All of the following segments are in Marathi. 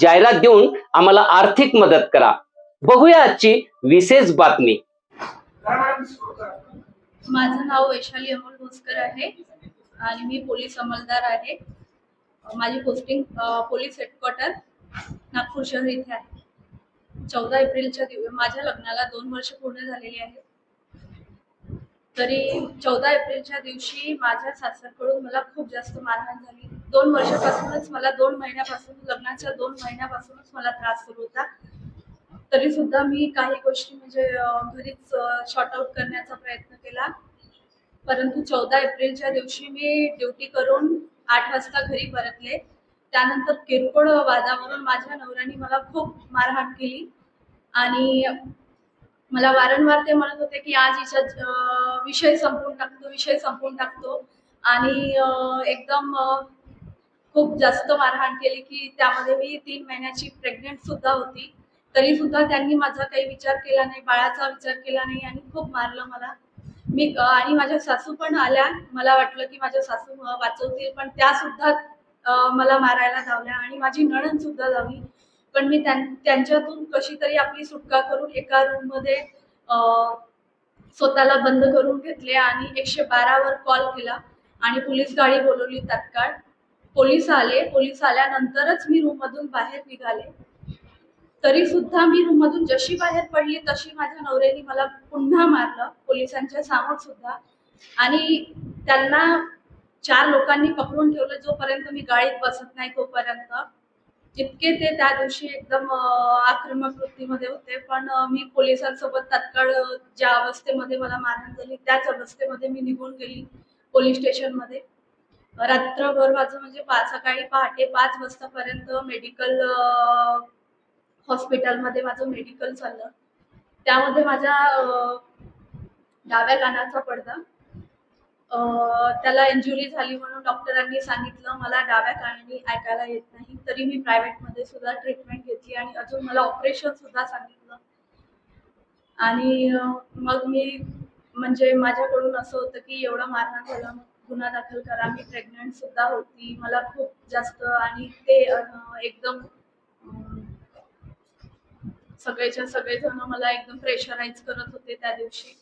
जाहिरात देऊन आम्हाला आर्थिक मदत करा. बघूया आजची विशेष बातमी. माझं नाव वैशाली अमोल भोसकर आहे आणि मी पोलीस अंमलदार आहे. माझी पोस्टिंग पोलीस हेडक्वार्टर नागपूर शहर इथे आहे. चौदा एप्रिलच्या दिवस माझ्या लग्नाला दोन वर्ष पूर्ण झालेली आहेत. तरी चौदा एप्रिलच्या दिवशी माझ्या सासरकडून मला खूप जास्त मारहाण झाली. दोन वर्षापासूनच मला दोन महिन्यापासून लग्नाच्या दोन महिन्यापासूनच मला त्रास सुरू होता. तरी सुद्धा मी काही गोष्टी म्हणजे घरीच शॉर्ट आउट करण्याचा प्रयत्न केला. परंतु चौदा एप्रिलच्या दिवशी मी ड्युटी करून आठ वाजता घरी परतले. त्यानंतर किरकोळ वादावरून माझ्या नवऱ्याने मला खूप मारहाण केली. आणि मला वारंवार ते म्हणत होते की आज हिच्या विषय संपवून टाकतो विषय संपवून टाकतो. आणि एकदम खूप जास्त मारहाण केली की त्यामध्ये मी तीन महिन्याची प्रेग्नेंट सुद्धा होती. तरी सुद्धा त्यांनी माझा काही विचार केला नाही बाळाचा विचार केला नाही आणि खूप मारलं मला. मी आणि माझ्या सासू पण आल्या. मला वाटलं की माझ्या सासू वाचवतील पण त्या सुद्धा मला मारायला धावल्या आणि माझी नणन सुद्धा धावली. पण मी त्यांच्यातून कशी तरी आपली सुटका करून एका रूममध्ये स्वतःला बंद करून घेतले आणि एकशे बारावर कॉल केला आणि पोलीस गाडी बोलवली तात्काळ. पोलीस आले. पोलीस आल्यानंतरच मी रूम मधून बाहेर निघाले. तरी सुद्धा मी रूम मधून जशी बाहेर पडली तशी माझ्या नवऱ्याने मला पुन्हा मारलं पोलिसांच्या समोर सुद्धा आणि त्यांना चार लोकांनी पकडून ठेवलं जोपर्यंत मी गाडीत बसत नाही तोपर्यंत. जितके ते त्या दिवशी एकदम आक्रमक वृत्तीमध्ये होते पण मी पोलिसांसोबत तात्काळ ज्या अवस्थेमध्ये मला मारहाण झाली त्याच अवस्थेमध्ये मी निघून गेली पोलीस स्टेशनमध्ये. रात्रभर माझं म्हणजे पा सकाळी पहाटे पाच वाजतापर्यंत मेडिकल हॉस्पिटलमध्ये माझं मेडिकल चाललं. त्यामध्ये माझ्या डाव्या कानाचा पडदा. त्याला इंजुरी झाली म्हणून डॉक्टरांनी सांगितलं मला डाव्या कानाने ऐकायला येत नाही. तरी मी प्रायव्हेटमध्ये सुद्धा ट्रीटमेंट घेतली आणि अजून मला ऑपरेशन सुद्धा सांगितलं. आणि मग मी म्हणजे माझ्याकडून असं होतं की एवढं मारहाण झालं मग गुन्हा दाखल करा मी प्रेग्नंट सुद्धा होती मला खूप जास्त आणि ते एकदम सगळेच्या सगळेजण मला एकदम प्रेशराईज करत होते त्या दिवशी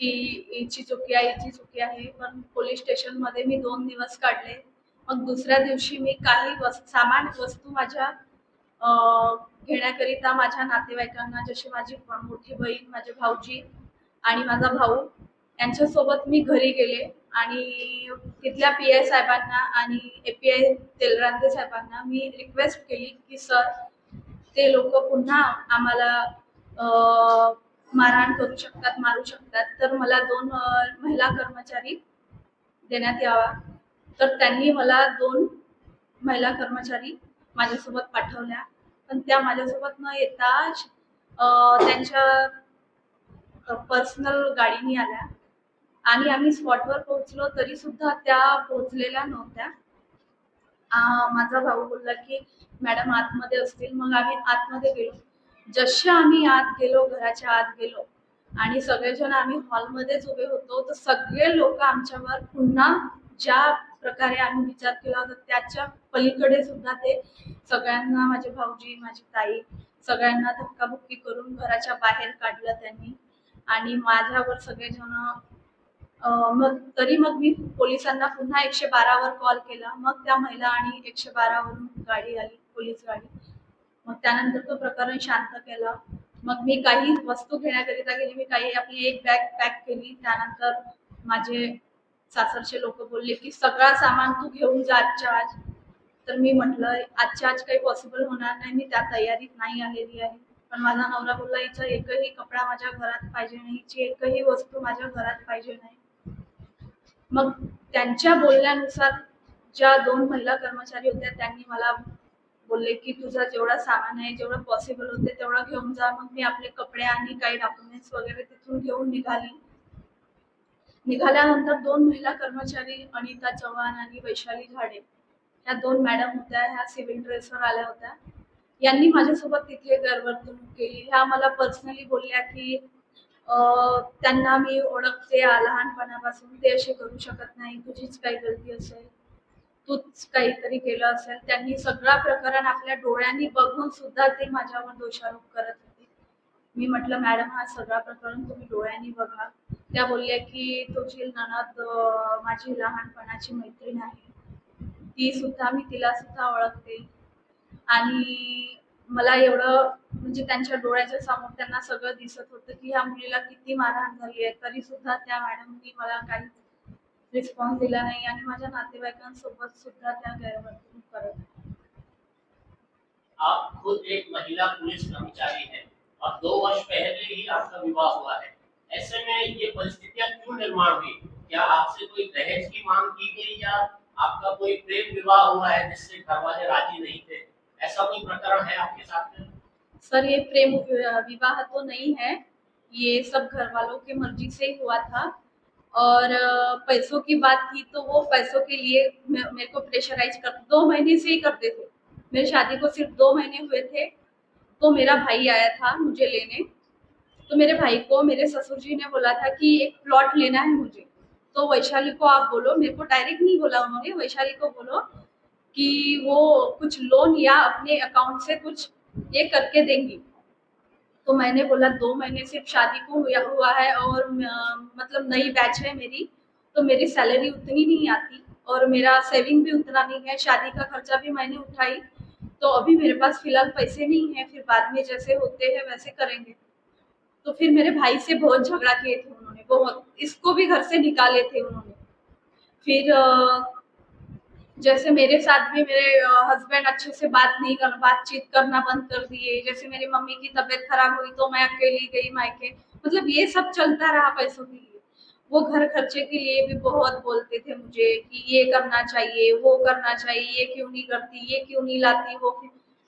की हिची चुकी आहे हिची चुकी आहे. पण पोलीस स्टेशनमध्ये मी दोन दिवस काढले. मग दुसऱ्या दिवशी मी काही वस सामान वस्तू माझ्या घेण्याकरिता माझ्या नातेवाईकांना जशी माझी मोठी बहीण माझे भाऊजी आणि माझा भाऊ यांच्यासोबत मी घरी गेले. आणि तिथल्या पी आय साहेबांना आणि ए पी आय तेलरांदे साहेबांना मी रिक्वेस्ट केली की सर ते लोक पुन्हा आम्हाला मारहाण करू शकतात मारू शकतात. तर मला दोन महिला कर्मचारी देण्यात यावा. तर त्यांनी मला दोन महिला कर्मचारी माझ्यासोबत पाठवल्या. पण त्या माझ्यासोबत न येता त्यांच्या पर्सनल गाडीने आल्या. आणि आम्ही स्पॉटवर पोहोचलो तरी सुद्धा त्या पोहोचलेल्या नव्हत्या. माझा भाऊ बोलला की मॅडम आतमध्ये असतील. मग आम्ही आतमध्ये गेलो. जसे आम्ही आत गेलो घराच्या आत गेलो आणि सगळेजण आम्ही हॉलमध्येच उभे होतो तर सगळे लोक आमच्यावर पुन्हा ज्या प्रकारे आम्ही विचार केला होता त्याच्या पलीकडे सुद्धा ते सगळ्यांना माझे भाऊजी माझी ताई सगळ्यांना धक्काबुक्की करून घराच्या बाहेर काढलं त्यांनी. आणि माझ्यावर सगळेजण मग तरी मग मी पोलिसांना पुन्हा एकशे बारावर कॉल केला. मग त्या महिला आणि एकशे बारावरून गाडी आली पोलीस गाडी. मग त्यानंतर तो प्रकरण शांत केला. मग मी काही वस्तू घेण्याकरिता गेली. मी काही आपली एक बॅग पॅक केली. त्यानंतर माझे सासरचे लोक बोलले की सगळा सामान तू घेऊन जा आजच्या आज. तर मी म्हटलं आजच्या आज काही पॉसिबल होणार नाही. मी त्या तयारीत नाही आलेली आहे. पण माझा नवरा बोलला हिचा एकही कपडा माझ्या घरात पाहिजे नाही. हिची एकही वस्तू माझ्या घरात पाहिजे नाही. मग त्यांच्या बोलण्यानुसार ज्या दोन महिला कर्मचारी होत्या त्यांनी मला बोलले की तुझा जेवढा सामान आहे जेवढं पॉसिबल होते तेवढं घेऊन जा. मग मी आपले कपडे आणि काही डॉक्युमेंट्स वगैरे तिथून घेऊन निघाली. निघाल्यानंतर दोन महिला कर्मचारी अनिता चव्हाण आणि वैशाली झाडे ह्या दोन मॅडम होत्या ह्या सिव्हिल ड्रेसवर आल्या होत्या. यांनी माझ्यासोबत तिथे गैरवर्तणूक केली. ह्या मला पर्सनली बोलल्या की त्यांना मी ओळखते लहानपणापासून ते असे करू शकत नाही. तुझीच काही गलती असेल तूच काहीतरी केलं असेल त्यांनी सगळा प्रकरण आपल्या डोळ्यांनी बघून सुद्धा ते माझ्यावर दोषारोप करत होते. मी म्हटलं मॅडम हा सगळा प्रकरण तुम्ही डोळ्यांनी बघा. त्या बोलल्या की तुझी ननद माझी लहानपणाची मैत्रीण आहे. ती सुद्धा मी तिला सुद्धा ओळखते. आणि मला एवढं म्हणजे त्यांच्या डोळ्याच्या समोर त्यांना सगळं दिसत होतं की ह्या मुलीला किती मारहाण झाली आहे तरी सुद्धा त्या मॅडमनी मला काही रिस्पॉन्स दिला नाही आणि माझ्या नातेवाईकांसोबत सुद्धा त्या गैरवर्तणूक करत आप खुद एक महिला पुलिस कर्मचारी है और दो वर्ष पहले ही आपका विवाह हुआ है। ऐसे में ये परिस्थितियां क्यों निर्माण हुई? क्या आपसे कोई दहेज की मांग की गई या आपका कोई प्रेम विवाह हुआ है जिससे घर वाले राजी नहीं थे? ऐसा कोई प्रकरण है आपके साथ में? सर, ये प्रेम विवाह तो नहीं है। ये सब घर वालों की मर्ज़ी से ही हुआ था। और पैसों की बात थी तो वो पैसों के लिए मेरे को प्रेशराइज कर, दो महीने से ही करते थे। मेरी शादी को सिर्फ़ दो महीने हुए थे। तो मेरा भाई आया था मुझे लेने। तो मेरे भाई को, मेरे ससुर जी ने बोला था कि एक प्लॉट लेना है मुझे। तो वैशाली को आप बोलो। मेरे को डायरेक्ट नहीं बोला उन्होंने। वैशाली को बोलो कि वो कुछ लोन या अपने अकाउंट से कुछ ये करके देंगी। तो मैंने बोला, दो महीने सिर्फ़ शादी को हुआ हुआ है और मतलब नई बैच है मेरी तो मेरी सैलरी उतनी नहीं आती और मेरा सेविंग भी उतना नहीं है, शादी का खर्चा भी मैंने उठाई तो अभी मेरे पास फ़िलहाल पैसे नहीं है, फिर बाद में जैसे होते हैं वैसे करेंगे। तो फिर मेरे भाई से बहुत झगड़ा किए थे उन्होंने, बहुत, इसको भी घर से निकाले थे उन्होंने। फिर जैसे मेरे साथ भी मेरे हस्बैंड अच्छे से बात नहीं कर, बातचीत करना बंद कर दिए। जैसे मेरी मम्मी की तबीयत खराब हुई तो मैं अकेली गई मायके। मतलब ये सब चलता रहा पैसों के लिए। वो घर खर्चे के लिए भी बहुत बोलते थे मुझे कि ये करना चाहिए, वो करना चाहिए, ये क्यों नहीं करती, ये क्यों नहीं लाती, वो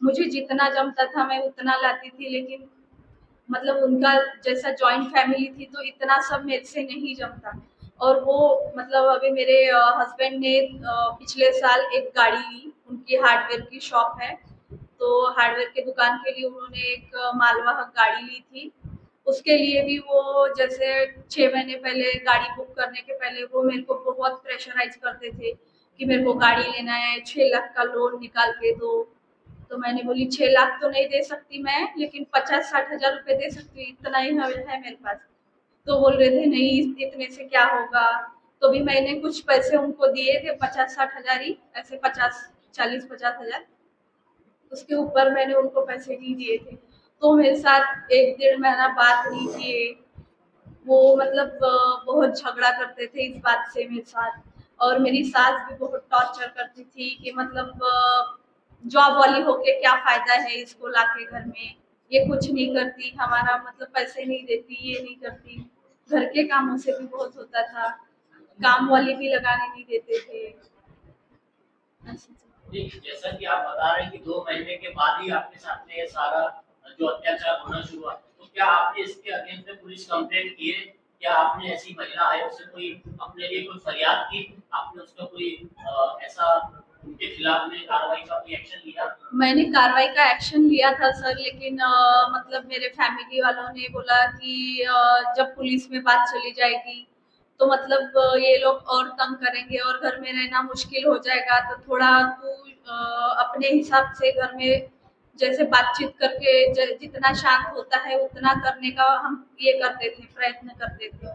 मुझे जितना जमता था मैं उतना लाती थी, लेकिन मतलब उनका जैसा जॉइंट फैमिली थी तो इतना सब मेरे से नहीं जमता। और वो मतलब अभी मेरे हस्बैंड ने पिछले साल एक गाड़ी ली। उनकी हार्डवेयर की शॉप है। तो हार्डवेयर की दुकान के लिए उन्होंने एक मालवाहक गाड़ी ली थी। उसके लिए भी वो, जैसे छः महीने पहले गाड़ी बुक करने के पहले वो मेरे को बहुत प्रेशराइज करते थे कि मेरे को गाड़ी लेना है छः लाख का लोन निकाल के दो। तो मैंने बोली छः लाख तो नहीं दे सकती मैं, लेकिन पचास साठ हज़ार रुपये दे सकती इतना है है मेरे पास। तो बोल रहे थे, नहीं, इतने से क्या होगा? तो भी मैंने कुछ पैसे उनको दिए थे पचास साठ हज़ार ही, ऐसे पचास, चालीस, पचास हज़ार। उसके ऊपर मैंने उनको पैसे नहीं दिए थे। तो मेरे साथ एक डेढ़ महीना बात नहीं किए वो मतलब बहुत झगड़ा करते थे इस बात से मेरे साथ। और मेरी सास भी बहुत टॉर्चर करती थी कि मतलब जॉब वाली होके क्या फ़ायदा है इसको लाके घर में? ये कुछ नहीं करती हमारा मतलब पैसे नहीं देती ये नहीं करती। घर के कामों से भी बहुत होता था। काम वाली भी लगाने नहीं देते थे। जैसा कि आप बता रहे हैं कि दो महीने के बाद ही आपके साथ ये सारा जो अत्याचार होना शुरू हुआ। तो क्या आपने इसके अगेंस्ट में पुलिस कंप्लेंट की है? क्या आपने ऐसी महिला आयोग से कोई अपने लिए कोई फरियाद की? आपने उसका कोई अ, ऐसा उनके खिलाफ में कार्रवाई का कोई एक्शन लिया? मैंने कार्रवाई का एक्शन लिया था सर लेकिन अ, मतलब मेरे फैमिली वालों ने बोला कि अ, जब पुलिस में बात चली जाएगी तो मतलब ये लोग और तंग करेंगे और घर में रहना मुश्किल हो जाएगा। तो थोड़ा तू अपने हिसाब से घर में जैसे बातचीत करके जितना शांत होता है उतना करने का हम ये करते थे प्रयत्न करते थे।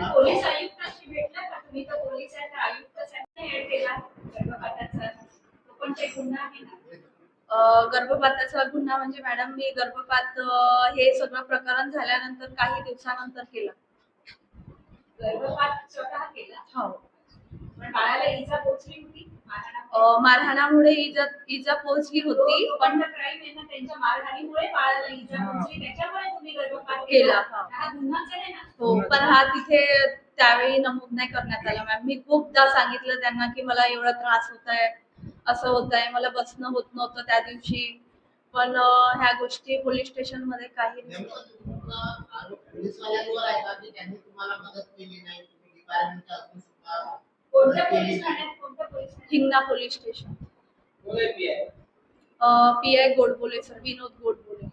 पोलीस आयुक्ताशी भेटला का? तुम्ही तर पोलीस आहे तर आयुक्तासाठी हे केला गर्भपाताचा. तो पण ते गुन्हा आहे ना? अ, गर्भपाताचा गुन्हा म्हणजे मॅडम मी गर्भपात हे सगळं प्रकरण झाल्यानंतर काही दिवसानंतर केलं. गर्भपात स्वतः केला? हो. पण बाळाला इजा पोचली होती? मारहाणामुळे इजा इजा पोहोचली होती. पण क्राईम आहे ना त्यांच्या मारहाणीमुळे बाळाला इजा पोचली त्याच्यामुळे तुम्ही गर्भपात केला, हा. गुन्हाच आहे ना. पण हा तिथे त्यावेळी नमूद नाही करण्यात आला. मॅम मी खूपदा सांगितलं त्यांना की मला एवढा त्रास होत आहे असं होत आहे मला बसणं होत नव्हतं त्या दिवशी. पण ह्या गोष्टी पोलीस स्टेशनमध्ये काही नाही. कोणत्या पोलीस. ठाण्यात कोणत्या police? Hingna police station? P I Godbole sir Vinod Godbole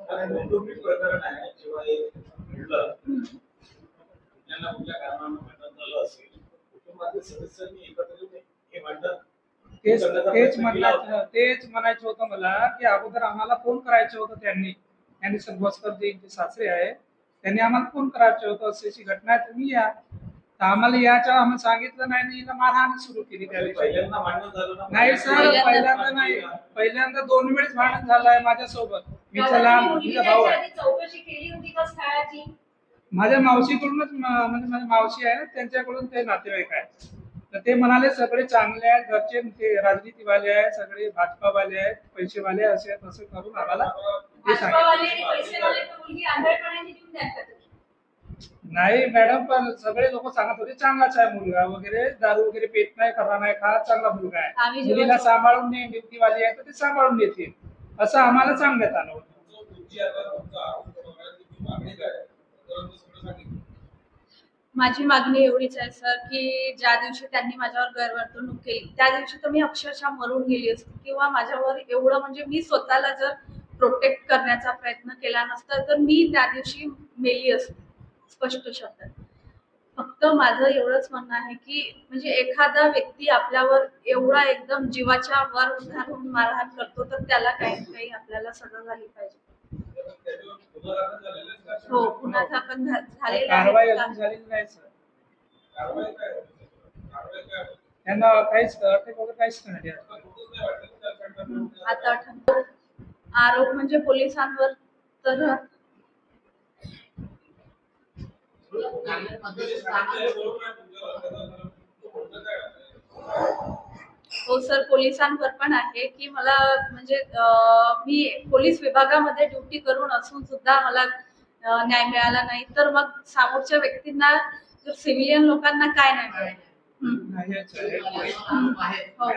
कारण कौटुंबिक प्रकरण आहे जेव्हा हे घडलं कुठल्या कुठल्या कारणानं भांडण झालं असेल कुटुंबातील सदस्यांनी एकत्र येऊन हे भांडण तेच तेच. म्हणायचं तेच म्हणायचं होतं मला की अगोदर आम्हाला फोन करायचं होतं त्यांनी त्यांनी सर्वस्कर जे जे सासरे आहे त्यांनी आम्हाला फोन करायचं होतं अशी अशी घटना आहे तुम्ही या तर आम्हाला याच्या आम्हाला सांगितलं नाही आणि हिला मारहाण सुरू केली त्या दिवशी. पहिल्यांदा भांडण झालं ना नाही सर पहिल्यांदा- पहिल्यांदा नाही. पहिल्यांदा दोन वेळेस भांडण झालंय माझ्यासोबत. मी त्याला मुलगी तुझा भाऊ आहे आधी चौकशी केली होती का स्थळाची? माझ्या मावशीकडूनच म- म्हणजे माझी मावशी आहे त्यांच्याकडून ते नातेवाईक आहे तर ते म्हणाले सगळे चांगले आहेत घरचे ते राजनीतीवाले आहेत सगळे भाजपावाले आहेत पैसेवाले असे आहेत असं करून आम्हाला ते सांगितलं. भाजपावाले आणि पैसेवाले तर मुलगी आंधळपणाने देऊन द्या का तुम्ही नाही मॅडम पण सगळे लोक सांगत होते चांगलाच आहे मुलगा वगैरे दारू वगैरे पेत नाही खरा नाही खात चांगला मुलगा आहे आम्ही जेव्हा मुलीला सांभाळून नाही ड्युटीवाली आहे तर ते सांभाळून घेतील असं आम्हाला सांगण्यात आलं होतं तुमची आता तुमचा आरोप होता, तुमची मागणी काय आहे? तर मी सगळं सांगितलं. माझी मागणी एवढीच आहे सर की ज्या दिवशी त्यांनी माझ्यावर गैरवर्तणूक केली त्या दिवशी तर मी अक्षरशः मरून गेली असती किंवा माझ्यावर एवढं म्हणजे मी स्वतःला जर प्रोटेक्ट करण्याचा प्रयत्न केला नसता तर मी त्या दिवशी मेली असते स्पष्ट शब्दात फक्त माझं एवढंच म्हणणं आहे की म्हणजे एखादा व्यक्ती आपल्यावर एवढा एकदम जीवाच्या वर उद्धार होऊन मारहाण करतो तर त्याला काही ना काही आपल्याला सजा झाली पाहिजे तर त्याच्यावर गुन्हा दाखल झालेला आहे का? हो पुन्हा दाखल झालेला आहे? त्यांना काहीच अटक वगैरे काहीच आता नाही. आरोप म्हणजे पोलिसांवर तर चांगल्या पद्धतीने सांगितलं कामाला आहे, बरोबर आहे तुमचं. त्याचं- तो कोणतं काय आहे? हो सर पोलिसांवर पण आहे की मला म्हणजे मी पोलीस विभागामध्ये ड्युटी करून असून सुद्धा मला न्याय मिळाला नाही तर मग समोरच्या व्यक्तींना जर सिव्हिलियन लोकांना काय नाही मिळालं. हो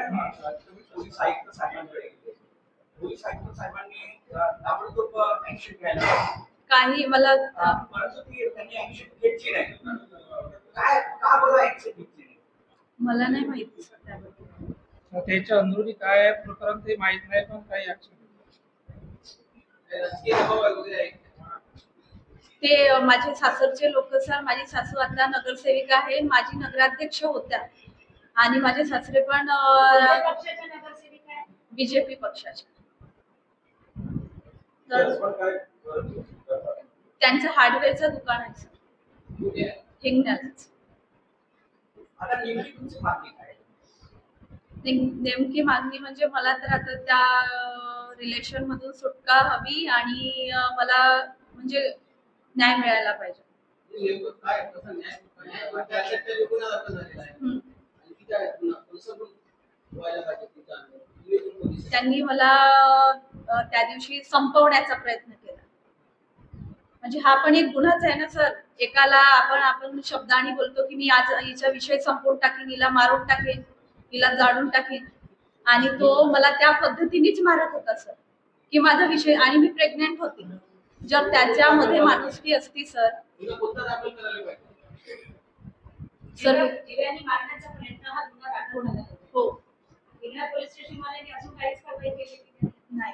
पोलीस आयुक्त साहेबांनी अ, ताबडतोब ऍक्शन घ्यायला पाहिजे. काही मला मला नाही माहिती त्याच्या अंदरुनी काय प्रकरण ते माहीत नाही पण काही. ते माझे सासरचे लोक सर माझी सासू आता नगरसेविका आहे माझी नगराध्यक्ष होत्या. आणि माझे सासरे पण बीजेपी पक्षाचे. तर पण काय करत करतात. त्यांचं हार्डवेअरचं दुकान आहे? हिंगण्यालाच नेमकी मागणी म्हणजे मला तर आता त्या रिलेशन मधून सुटका हवी आणि मला म्हणजे न्याय मिळायला पाहिजे. त्यांनी मला त्या दिवशी संपवण्याचा प्रयत्न केला. म्हणजे हा पण एक गुन्हाच आहे ना सर? एकाला आपण आपण शब्दाने बोलतो की मी आज हिचा विषय संपवून टाकीन हिला मारून टाकेन हिला जाळून टाकेन. आणि तो मला त्या पद्धतीनेच मारत होता सर की माझा विषय आणि मी प्रेग्नेंट होती. जर त्याच्यामध्ये माणुसकी असती सर. सर हा. हो. पोलीस स्टेशनवाल्यांनी अजून काहीच कारवाई केली नाही नाही